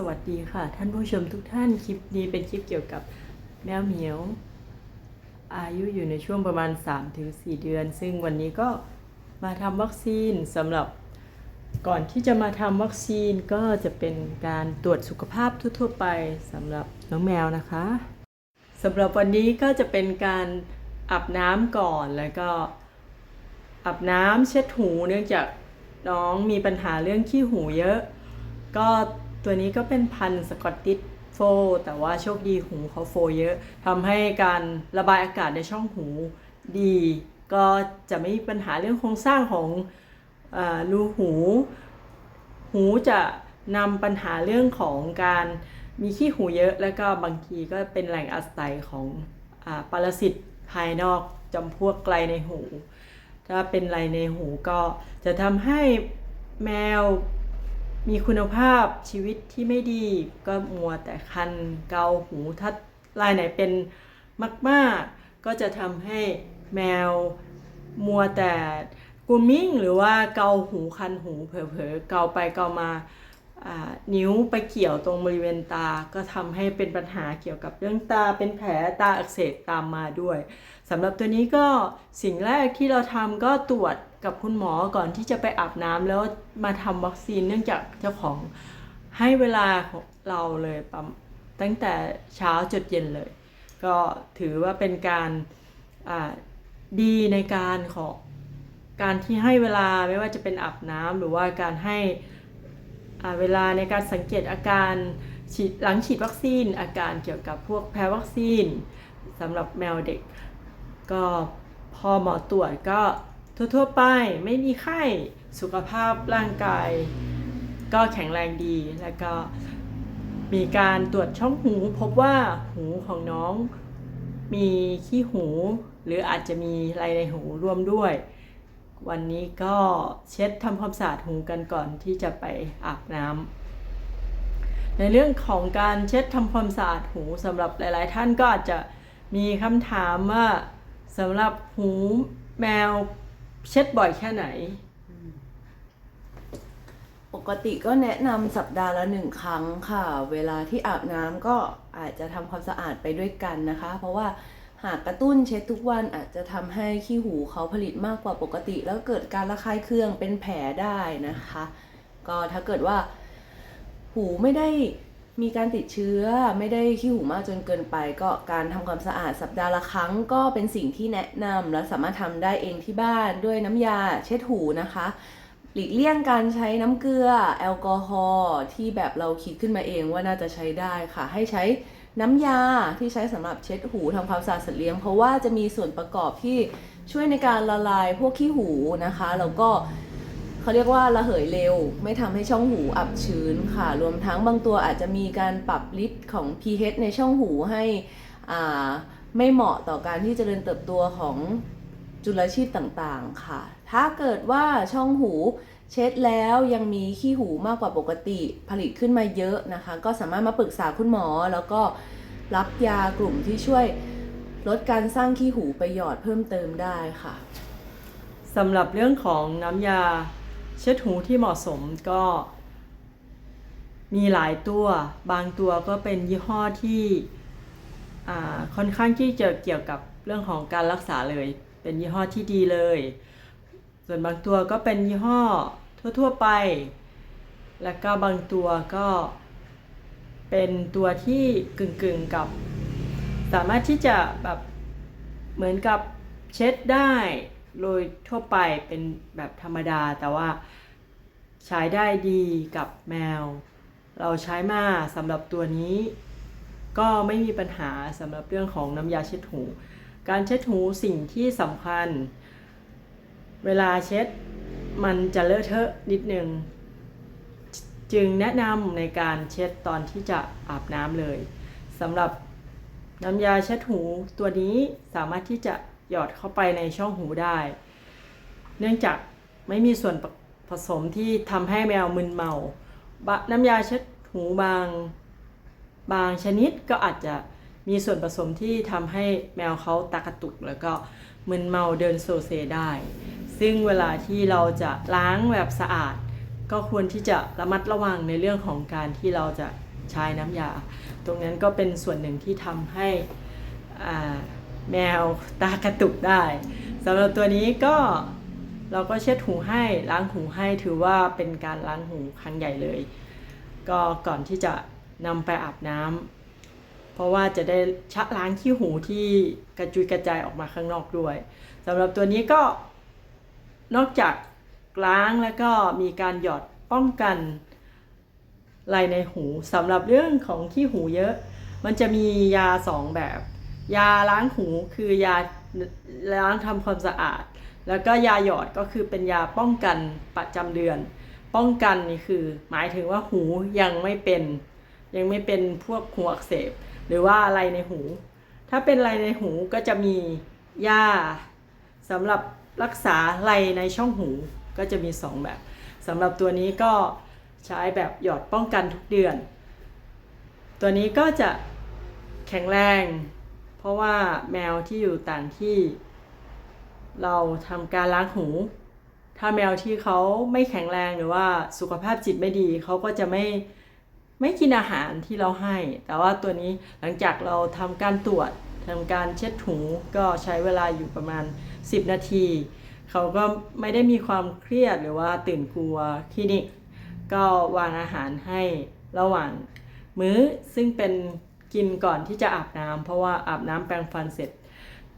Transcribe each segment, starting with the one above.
สวัสดีค่ะ ท่านผู้ชมทุกท่านคลิปนี้เป็นคลิปเกี่ยวกับแมวเหมียว อายุอยู่ในช่วงประมาณ 3-4 เดือน ซึ่งวันนี้ก็มาทำวัคซีนสำหรับก่อนที่จะมาทำวัคซีนก็จะเป็นการตรวจสุขภาพทั่วๆไปสำหรับน้องแมวนะคะสำหรับวันนี้ก็จะเป็นการอาบน้ำก่อนแล้วก็อาบน้ำเช็ดหูเนื่องจากน้องมีปัญหาเรื่องขี้หูเยอะ ก็ ตัวนี้ก็เป็นพันธุ์สกอตติชโฟว์แต่ว่าโชคดีหูเขาโฟเยอะทำให้การระบายอากาศในช่องหูดี ก็จะไม่มีปัญหาเรื่องโครงสร้างของอรูหู หูจะนำปัญหาเรื่องของการมีขี้หูเยอะ แล้วก็บางทีก็เป็นแหล่งอาศัยของอปรสิตภายนอกจำพวกไกลในหู ถ้าเป็นไรในหูก็จะทำให้แมว มีคุณภาพชีวิตที่ไม่ดี ก็มัวแต่คันเกาหูถ้าลายไหนเป็นมากๆ ก็จะทำให้แมวมัวแต่กูมิ่งหรือว่าเกาหูคันหูเผลอๆเกาไปเกามาอ่านิ้วไปเกี่ยวตรงบริเวณตา ก็ทำให้เป็นปัญหาเกี่ยวกับเรื่องตาเป็นแผลตาอักเสบตามมาด้วย สำหรับตัวนี้ก็สิ่งแรกที่เราทำก็ตรวจกับคุณหมอก่อนที่จะไปอาบน้ำแล้วมาทำวัคซีนเนื่องจากเจ้าของให้เวลาของเราเลยประมตั้งแต่เช้าจดเย็นเลย ก็ถือว่าเป็นการดีในการของการที่ให้เวลาไม่ว่าจะเป็นอาบน้ำหรือว่าการให้เวลาในการสังเกตอาการฉีดหลังฉีดวัคซีน อาการเกี่ยวกับพวกแพ้วัคซีนสำหรับแมวเด็ก ก็พอหมอตรวจก็ทั่วๆไปไม่มีไข้สุขภาพร่างกาย ก็แข็งแรงดีแล้วก็มีการตรวจช่องหูพบว่าหูของน้องมีขี้หู หรืออาจจะมีอะไรในหูร่วมด้วย วันนี้ก็เช็ดทำความสะอาดหูกันก่อนที่จะไปอาบน้ำในเรื่องของการเช็ดทำความสะอาดหูสำหรับหลาย ๆ ท่านก็อาจจะมีคำถามว่า สำหรับหูแมวเช็ดบ่อยแค่ไหน ปกติก็แนะนำสัปดาห์ละหนึ่งครั้งค่ะ เวลาที่อาบน้ำก็อาจจะทำความสะอาดไปด้วยกันนะคะ เพราะว่าหากกระตุ้นเช็ดทุกวันอาจจะทำให้ขี้หูเขาผลิตมากกว่าปกติ แล้วเกิดการระคายเคืองเป็นแผลได้นะคะ ก็ถ้าเกิดว่า หูไม่ได้ มีการติดเชื้อไม่ได้ขี้หูมากจนเกินไป ก็การทำความสะอาดสัปดาห์ละครั้งก็เป็นสิ่งที่แนะนำและสามารถทำได้เองที่บ้านด้วยน้ำยาเช็ดหูนะคะหลีกเลี่ยงการใช้น้ำเกลือแอลกอฮอล์ที่แบบเราคิดขึ้นมาเองว่าน่าจะใช้ได้ค่ะ ให้ใช้น้ำยาที่ใช้สำหรับเช็ดหูทำความสะอาดสัตว์เลี้ยง เพราะว่าจะมีส่วนประกอบที่ช่วยในการละลายพวกขี้หูนะคะ แล้วก็ เขาเรียกว่าระเหยเร็ว ไม่ทำให้ช่องหูอับชื้นค่ะ รวมทั้งบางตัวอาจจะมีการปรับลิตรของ pH ในช่องหูให้อ่าไม่เหมาะต่อการที่จเจริญเติบโตของจุลชีพต่างๆค่ะ ถ้าเกิดว่าช่องหูเช็ดแล้วยังมีขี้หูมากกว่าปกติผลิตขึ้นมาเยอะนะคะ ก็สามารถมาปรึกษาคุณหมอ แล้วก็รับยากลุ่มที่ช่วยลดการสร้างขี้หูไปหยอดเพิ่มเติมได้ค่ะสำหรับเรื่องของน้ำยา เช็ดหูที่เหมาะสมก็ มีหลายตัว บางตัวก็เป็นยี่ห้อที่ค่อนข้างที่จะเกี่ยวกับเรื่องของการรักษาเลย เป็นยี่ห้อที่ดีเลย ส่วนบางตัวก็เป็นยี่ห้อทั่วๆไป แล้วก็บางตัวก็เป็นตัวที่กึ่งๆกับ สามารถที่จะแบบเหมือนกับเช็ดได้ โดยทั่วไปเป็นแบบธรรมดา แต่ว่าใช้ได้ดีกับแมว เราใช้มาสำหรับตัวนี้ ก็ไม่มีปัญหาสำหรับเรื่องของน้ำยาเช็ดหู การเช็ดหูสิ่งที่สำคัญ เวลาเช็ดมันจะเลอะเทอะนิดนึงจึงแนะนำในการเช็ดตอนที่จะอาบน้ำเลยสำหรับน้ำยาเช็ดหูตัวนี้สามารถที่จะ หยอดเข้าไปในช่องหูได้ เนื่องจากไม่มีส่วนผสมที่ทำให้แมวมึนเมาบะน้ำยาเช็ดหูบางบางชนิดก็อาจจะมีส่วนผสมที่ทำให้แมวเขาตากระตุก แล้วก็มึนเมาเดินโซเซได้ ซึ่งเวลาที่เราจะล้างแบบสะอาด ก็ควรที่จะระมัดระวังในเรื่องของการที่เราจะใช้น้ำยา ตรงนั้นก็เป็นส่วนหนึ่งที่ทำให้อ่า แมวตากระตุกได้สำหรับตัวนี้ก็เราก็เช็ดหูให้ล้างหูให้ถือว่าเป็นการล้างหูครั้งใหญ่เลย ก็ก่อนที่จะนำไปอาบน้ำเพราะว่าจะได้ชะล้างขี้หูที่กระจุยกระจายออกมาข้างนอกด้วยสำหรับตัวนี้ก็นอกจากล้างแล้วก็มีการหยอดป้องกันลายในหูสำหรับเรื่องของขี้หูเยอะ มันจะมียาสองแบบ ยาล้างหูคือยาล้างทำความสะอาด แล้วก็ยาหยอดก็คือเป็นยาป้องกันประจำเดือน ป้องกันนี่คือ หมายถึงว่าหูยังไม่เป็น ยังไม่เป็นพวกหูอักเสบ หรือว่าอะไรในหู ถ้าเป็นอะไรในหูก็จะมียาสำหรับรักษาไรในช่องหูก็จะมี 2 แบบสำหรับตัวนี้ก็ใช้แบบหยอดป้องกันทุกเดือน ตัวนี้ก็จะแข็งแรง ราะว่าแมวที่อยู่ต่างที่ เราทำการล้างหู ถ้าแมวที่เขาไม่แข็งแรงหรือว่าสุขภาพจิตไม่ดีเขาก็จะไม่ไม่กินอาหารที่เราให้ แต่ว่าตัวนี้หลังจากเราทำการตรวจทำการเช็ดหูก็ใช้เวลาอยู่ประมาณ 10 นาที เขาก็ไม่ได้มีความเครียดหรือว่าตื่นกลัวคลินิก ก็วางอาหารให้ระหว่างมื้อซึ่งเป็น กินก่อนที่จะอาบน้ำเพราะว่าอาบน้ำแปรงฟันเสร็จ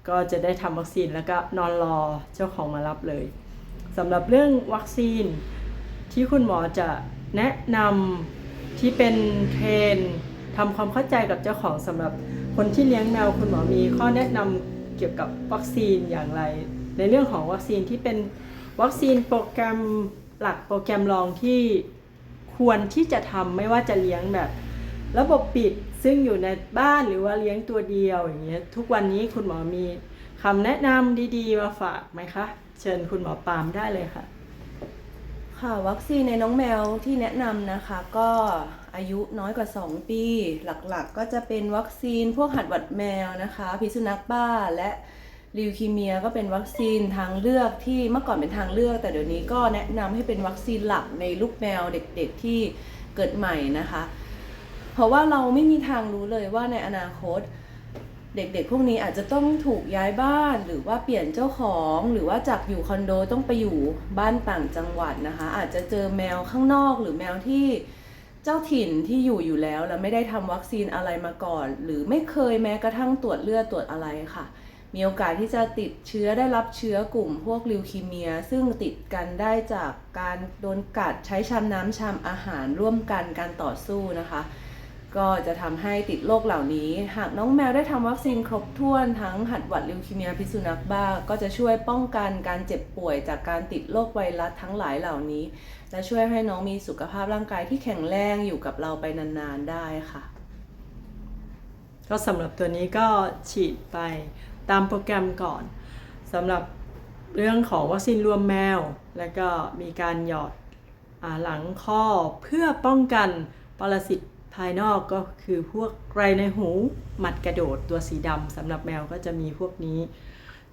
ก็จะได้ทำวัคซีนแล้วก็นอนรอเจ้าของมารับเลยสำหรับเรื่องวัคซีนที่คุณหมอจะแนะนำที่เป็นเทรนทำความเข้าใจกับเจ้าของสำหรับคนที่เลี้ยงแมวคุณหมอมีข้อแนะนำเกี่ยวกับวัคซีนอย่างไร ในเรื่องของวัคซีนที่เป็นวัคซีนโปรแกรมหลักโปรแกรมรองที่ควรที่จะทำไม่ว่าจะเลี้ยงแบบ ระบบปิด ซึ่งอยู่ในบ้านหรือว่าเลี้ยงตัวเดียวอย่างเงี้ยทุกวันนี้คุณหมอมีคำแนะนำดีๆ มาฝากไหมคะ เชิญคุณหมอปาล์มได้เลยค่ะ ค่ะวัคซีนในน้องแมวที่แนะนำนะคะ ก็อายุน้อยกว่า 2 ปี หลักๆก็จะเป็นวัคซีนพวกหัดหวัดแมวนะคะ พิษสุนัขบ้าและลิวคีเมียก็เป็นวัคซีนทางเลือกที่เมื่อก่อนเป็นทางเลือก แต่เดี๋ยวนี้ก็แนะนำให้เป็นวัคซีนหลักในลูกแมวเด็กๆที่เกิดใหม่นะคะ เพราะว่าเราไม่มีทางรู้เลยว่าในอนาคต เด็กๆ พวกนี้อาจจะต้องถูกย้ายบ้านหรือว่าเปลี่ยนเจ้าของหรือว่าจากอยู่คอนโดต้องไปอยู่บ้านต่างจังหวัดนะคะ อาจจะเจอแมวข้างนอกหรือแมวที่เจ้าถิ่นที่อยู่อยู่แล้วแล้วไม่ได้ทำวัคซีนอะไรมาก่อน หรือไม่เคยแม้กระทั่งตรวจเลือดตรวจอะไรค่ะ มีโอกาสที่จะติดเชื้อได้รับเชื้อกลุ่มพวกลิวคีเมีย ซึ่งติดกันได้จากการโดนกัดใช้ชามน้ำชามอาหารร่วมกันการต่อสู้นะคะ ก็จะทำให้ติดโรคเหล่านี้ หากน้องแมวได้ทำวัคซีนครบถ้วนทั้งหัดหวัดลิวคีเมียพิษสุนัขบ้า ก็จะช่วยป้องกันการเจ็บป่วยจากการติดโรคไวรัสทั้งหลายเหล่านี้ และช่วยให้น้องมีสุขภาพร่างกายที่แข็งแรงอยู่กับเราไปนานๆได้ค่ะ ก็สำหรับตัวนี้ก็ฉีดไปตามโปรแกรมก่อนสำหรับเรื่องของวัคซีนรวมแมว แล้วก็มีการหยอดอหลังข้อเพื่อป้องกันปรสิตายนอกก็คือพวกไรในหูหมัดกระโดดตัวสีดำสำหรับแมวก็จะมีพวกนี้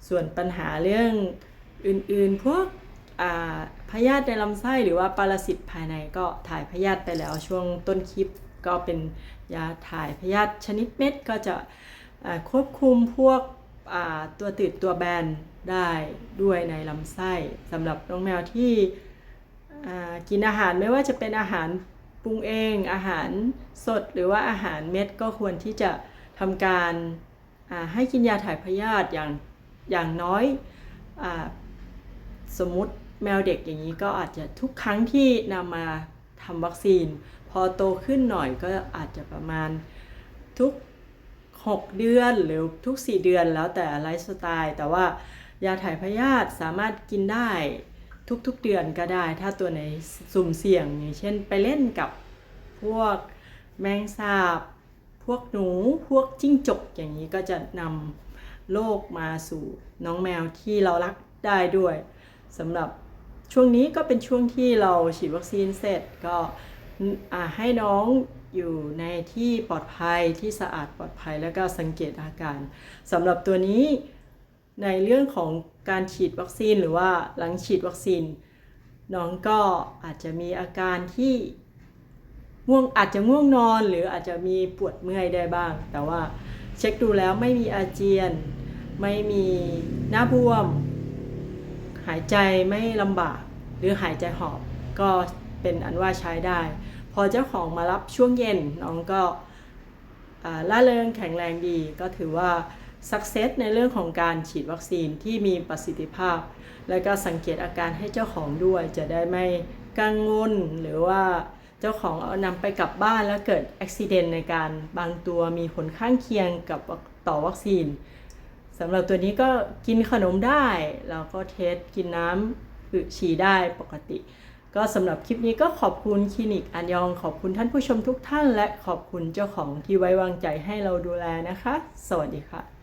ส่วนปัญหาเรื่องอื่นๆ พวกพยาธิในลำไส้หรือว่าปรสิตภายในก็ถ่ายพยาธิไปแล้วช่วงต้นคลิปก็เป็นยาถ่ายพยาธิชนิดเม็ดก็จะควบคุมพวกตัวตืดตัวแบนได้ด้วยในลำไส้สำหรับน้องแมวที่กินอาหารไม่ว่าจะเป็นอาหาร รุงเองอาหารสดหรือว่าอาหารเม็ดก็ควรที่จะทำการให้กินยาถ่ายพยาธิอย่างอย่างน้อยอสมมติแมวเด็กอย่างนี้ก็อาจจะทุกครั้งที่นำมาทำวัคซีน พอโตขึ้นหน่อยก็อาจจะประมาณทุก 6 เดือนหรือทุก 4 เดือนแล้วแต่ไลฟ์สไตล์ แต่ว่ายาถ่ายพยาธิสามารถกินได้ ทุกๆเดือนก็ได้ ถ้าตัวไหนสุ่มเสี่ยงอย่างเช่นไปเล่นกับพวกแมงสาบ พวกหนูพวกจิ้งจกอย่างนี้ก็จะนำโรคมาสู่น้องแมวที่เรารักได้ด้วยสำหรับช่วงนี้ก็เป็นช่วงที่เราฉีดวัคซีนเสร็จก็ให้น้องอยู่ในที่ปลอดภัยที่สะอาดปลอดภัยแล้วก็สังเกตอาการสำหรับตัวนี้ ในเรื่องของการฉีดวัคซีนหรือว่าหลังฉีดวัคซีน น้องก็อาจจะมีอาการที่ง่วงอาจจะง่วงนอน หรืออาจจะมีปวดเมื่อยได้บ้าง แต่ว่าเช็คดูแล้วไม่มีอาเจียน ไม่มีหน้าบวม หายใจไม่ลำบาก หรือหายใจหอบก็เป็นอันว่าใช้ได้ พอเจ้าของมารับช่วงเย็นน้องก็ล่าเริงแข็งแรงดีก็ถือว่า สักเซสในเรื่องของการฉีดวัคซีนที่มีประสิทธิภาพ และก็สังเกตอาการให้เจ้าของด้วย จะได้ไม่กังวลหรือว่าเจ้าของเอานำไปกลับบ้านแล้วเกิดอุบิเหตุในการบางตัวมีผลข้างเคียงกับต่อวัคซีนสำหรับตัวนี้ก็กินขนมได้แล้วก็เทสกินน้ำอึฉี่ได้ปกติ ก็สำหรับคลิปนี้ก็ขอบคุณคลินิกอันยองขอบคุณท่านผู้ชมทุกท่าน และขอบคุณเจ้าของที่ไว้วางใจให้เราดูแลนะคะ สวัสดีค่ะ